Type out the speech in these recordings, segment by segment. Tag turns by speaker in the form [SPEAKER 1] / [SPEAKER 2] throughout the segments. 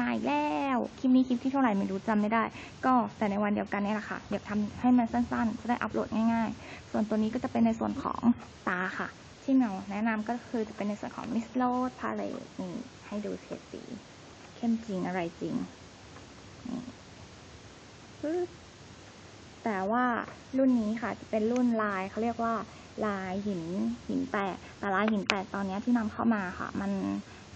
[SPEAKER 1] มาอีกแล้วคลิปนี้คลิปที่เท่าไหร่ไม่รู้จำไม่ได้ ก็แต่ในวันเดียวกันนี่แหละค่ะ เดี๋ยวทำให้มันสั้นๆ จะได้อัปโหลดง่ายๆ ส่วนตัวนี้ก็จะเป็นในส่วนของตาค่ะ ที่เราแนะนำก็คือจะเป็นในส่วนของ Miss l o d Palette นี่ให้ดูเฉดสี เข้มจริงอะไรจริงนี่แต่ว่ารุ่นนี้ค่ะจะเป็นรุ่นลายเขาเรียกว่าลายหินหินแตกแต่ลายหินแตกตอนนี้ที่นำเข้ามาค่ะ มัน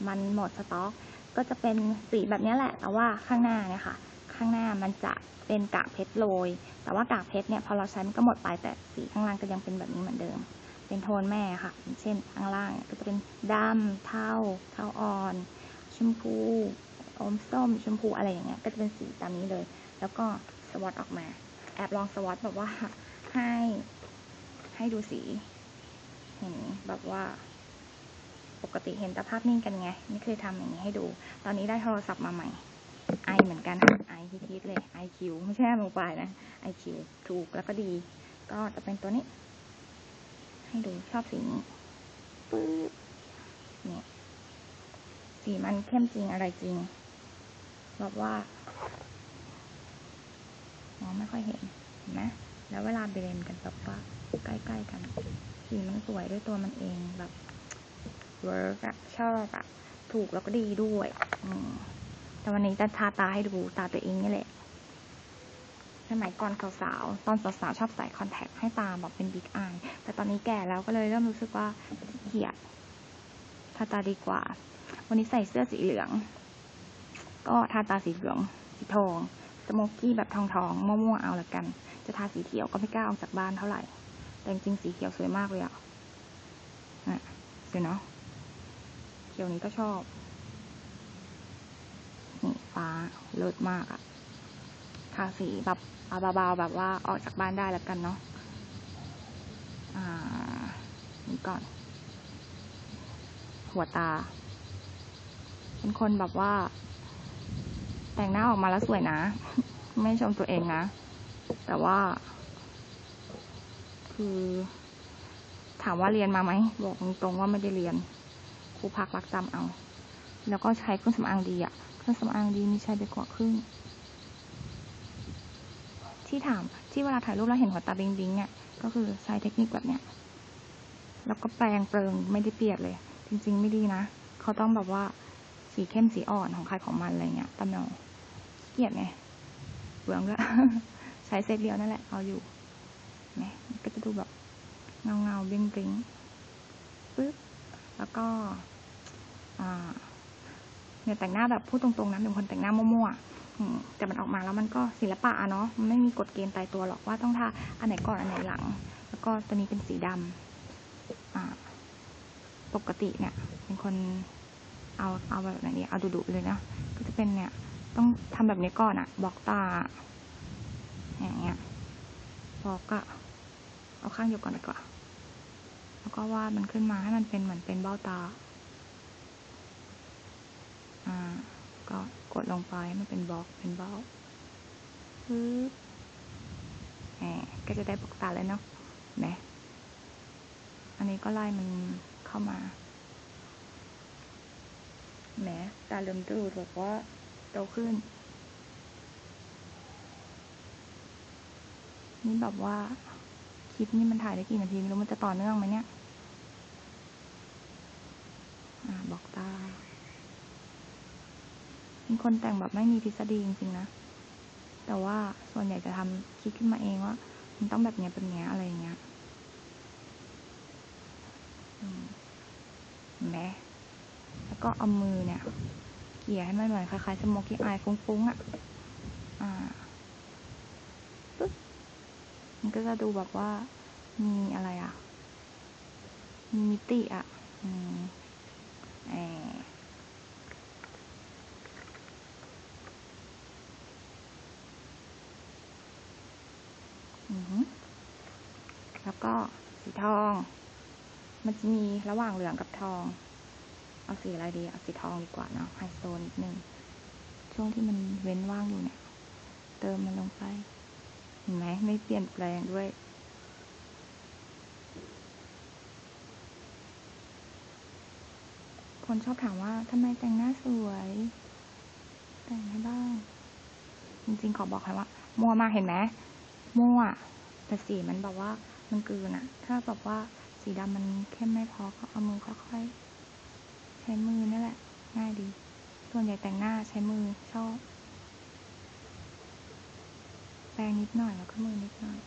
[SPEAKER 1] มันหมดสต็อก ก็จะเป็นสีแบบนี้แหละ แต่ว่าข้างหน้าเนี่ยค่ะ ข้างหน้ามันจะเป็นกากเพชรโรย แต่ว่ากากเพชรเนี่ยพอเราใช้มันก็หมดไปแต่สีข้างล่างก็ยังเป็นแบบนี้เหมือนเดิม เป็นโทนแม่ค่ะ เช่นข้างล่างก็จะเป็นดำเทาเทาอ่อน ชมพูอมส้มชมพูอะไรอย่างเงี้ย ก็จะเป็นสีตามนี้เลย แล้วก็สวอตออกมา แอบลองสวอตแบบว่าให้ให้ดูสีเห็นแบบว่า ปกติเห็นแต่ภาพนิ่งกันไง นี่คือทำอย่างนี้ให้ดู ตอนนี้ได้โทรศัพท์มาใหม่ ไอเหมือนกันไอฮิตๆเลย IQ ไม่ใช่โมบายนะ IQ ถูกแล้วก็ดี ก็จะเป็นตัวนี้ ให้ดูชอบสีนี้ปึ๊บนี่สีมันเข้มจริงอะไรจริงแบบว่ามองไม่ค่อยเห็นเห็นไหมแล้วเวลาเบรนกันแบบว่าใกล้ๆกัน สีมันสวยด้วยตัวมันเองแบบ เวิร์กอะชอบอะถูกแล้วก็ดีด้วย อืมแต่วันนี้จะทาตาให้ดูตาตัวเองนี่แหละสมัยก่อนสาวๆ ตอนสาวๆ ชอบใส่คอนแทคให้ตาแบบเป็นบิ๊กอาย แต่ตอนนี้แก่แล้วก็เลยเริ่มรู้สึกว่าเกียจทาตาดีกว่า วันนี้ใส่เสื้อสีเหลือง ก็ทาตาสีเหลือง สีทองสโมกกี้แบบทองทองๆ ม่วงๆ เอาละกัน จะทาสีเขียวก็ไม่กล้าออกจากบ้านเท่าไหร่ แต่จริงๆสีเขียวสวยมากเลยอะน่ะสวยเนาะ เขียวนี้ก็ชอบ นี่ฟ้าเลิศมากอะทาสีแบบเอาเบาๆแบบว่าออกจากบ้านได้แล้วกันเนาะ อ่า นี่ก่อน หัวตา เป็นคนแบบว่า แต่งหน้าออกมาแล้วสวยนะ ไม่ชมตัวเองนะ แต่ว่า คือ ถามว่าเรียนมาไหม บอกตรงๆว่าไม่ได้เรียน ครูพักรักจำเอา แล้วก็ใช้เครื่องสำอางดีอะเครื่องสำอางดีมีใช้ไปกว่าครึ่ง ที่ถามที่เวลาถ่ายรูปแล้วเห็นหัวตาบิงบิงเนี่ยก็คือใช้เทคนิคแบบเนี้ยแล้วก็แปรงเปริงไม่ได้เปียบเลย จริง ๆ ไม่ดีนะเขาต้องแบบว่าสีเข้มสีอ่อนของใครของมันอะไรเงี้ยตำเนาเกียจไงเบืองด้วยใช้เซตเดียวนั่นแหละเอาอยู่เนี่ก็จะดูแบบเงาเงาๆเบงเบงปึ๊บ แล้วก็เนี่ยแต่งหน้าแบบพูดตรงๆนะเป็นคนแต่งหน้ามั่วๆแต่มันออกมาแล้วมันก็ศิลปะอะเนาะมันไม่มีกฎเกณฑ์ตายตัวหรอกว่าต้องทาอันไหนก่อนอันไหนหลัง แล้วก็ตัวนี้เป็นสีดำอ่าปกติเนี่ย เป็นคนเอาเอาแบบไหนดีเอาดุๆเลยนะก็จะเป็นเนี่ย ต้องทำแบบนี้ก่อนอะบอกตา อย่างเงี้ยบอกก็เอาข้างเดียวก่อนดีกว่า แล้วก็วาดมันขึ้นมาให้มันเป็นเหมือนเป็นเบ้าตา อ่า ก็กดลงไปให้มันเป็นบล็อกเป็นเบ้าปึ๊บแหมก็จะได้บอกตาแล้วเนาะเห็นไหมอันนี้ก็ไล่มันเข้ามาแหมตาเริ่มดูแบบว่าโตขึ้น นี่แบบว่า คลิปนี้มันถ่ายได้กี่นาที ไม่รู้มันจะต่อเนื่องไหมเนี่ย บอกตาเป็นคนแต่งแบบไม่มีทฤษฎีจริงๆนะ แต่ว่าส่วนใหญ่จะทำคิดขึ้นมาเองว่า มันต้องแบบเนี้ยเป็นเนี้ยอะไรเงี้ยอืมเห็นไหมแล้วก็เอามือเนี่ย เกี่ยให้มันเหมือนคล้ายๆสโมกี้อายฟุ้งๆอะ อ่าปึ๊บมันก็จะดูแบบว่ามีอะไรอะ มีมิติอะ อืม แอบอือหือแล้วก็สีทอง มันจะมีระหว่างเหลืองกับทอง เอาสีอะไรดี เอาสีทองดีกว่าเนาะไฮโซนิดนึง ช่วงที่มันเว้นว่างอยู่เนี่ย เติมมันลงไป เห็นไหมไม่เปลี่ยนแปลงด้วย คนชอบถามว่าทำไมแต่งหน้าสวย แต่งให้บ้าง จริงๆขอบอกเลยว่า มัวมากเห็นไหมมัวแต่สีมันแบบว่ามันกืนอะถ้าแบบว่าสีดำมันเข้มไม่พอก็เอามือค่อยๆใช้มือนี่แหละ ง่ายดี ส่วนใหญ่แต่งหน้าใช้มือชอบแปรงนิดหน่อยแล้วก็มือนิดหน่อย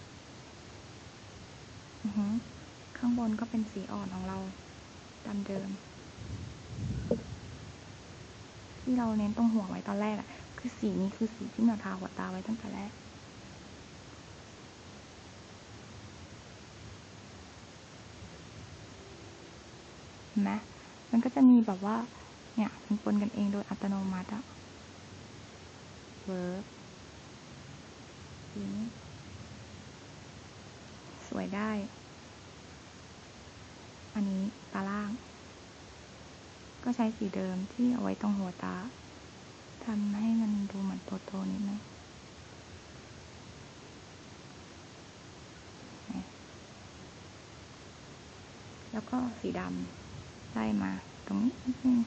[SPEAKER 1] อือข้างบนก็เป็นสีอ่อนของเราตามเดิม ที่เราเน้นตรงหัวไว้ตอนแรกอะคือสีนี้คือสีที่เราทาหัวตาไว้ตั้งแต่แรก เห็นไหมมันก็จะมีแบบว่า เนี่ยมันปนกันเองโดยอัตโนมัติอะเวิร์กสีนี้สวยได้ อันนี้ตาล่าง ก็ใช้สีเดิมที่เอาไว้ตรงหัวตาทำให้มันดูเหมือนโตๆนิดนึงแล้วก็สีดำไล่มาตรงนี้นิดนึง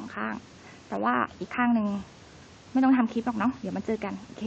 [SPEAKER 1] สองข้าง แต่ว่าอีกข้างหนึ่งไม่ต้องทำคลิปหรอกเนาะเดี๋ยวมาเจอกัน โอเค